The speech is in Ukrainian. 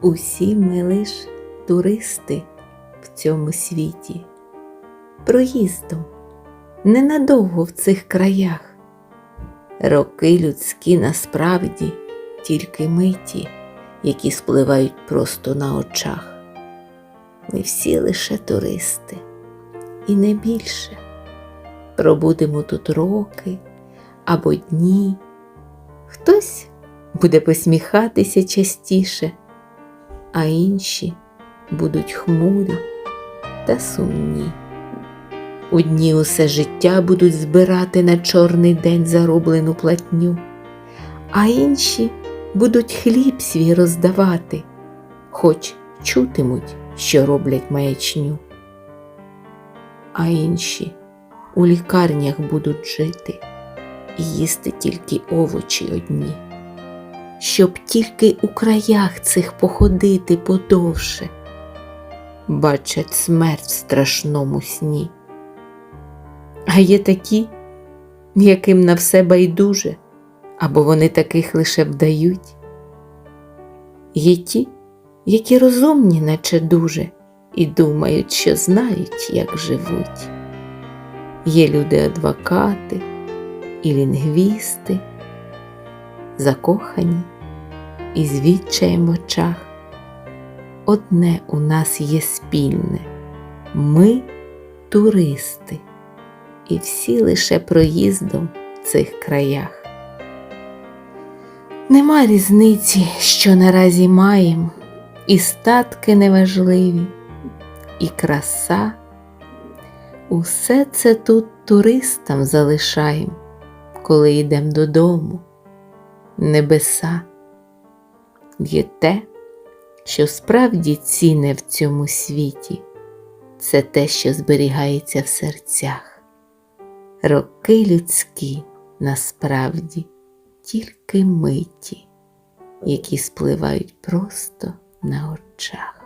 Усі ми лиш туристи в цьому світі, проїздом ненадовго в цих краях. Роки людські насправді тільки миті, які спливають просто на очах. Ми всі лише туристи, і не більше. Пробудемо тут роки або дні. Хтось буде посміхатися частіше, а інші будуть хмурі та сумні. У дні усе життя будуть збирати на чорний день зароблену платню, а інші будуть хліб свій роздавати, хоч чутимуть, що роблять маячню. А інші у лікарнях будуть жити і їсти тільки овочі одні, щоб тільки у краях цих походити подовше, бачать смерть в страшному сні. А є такі, яким на все байдуже, або вони таких лише вдають. Є ті, які розумні, наче дуже, і думають, що знають, як живуть. Є люди-адвокати і лінгвісти, закохані і з відчаєм в очах. Одне у нас є спільне ми туристи, і всі лише проїздом в цих краях. Нема різниці, що наразі маєм, і статки неважливі, і краса. Усе це тут туристам залишаєм, коли йдем додому. Небеса є те, що справді ціне в цьому світі, це те, що зберігається в серцях. Роки людські насправді тільки миті, які спливають просто на очах.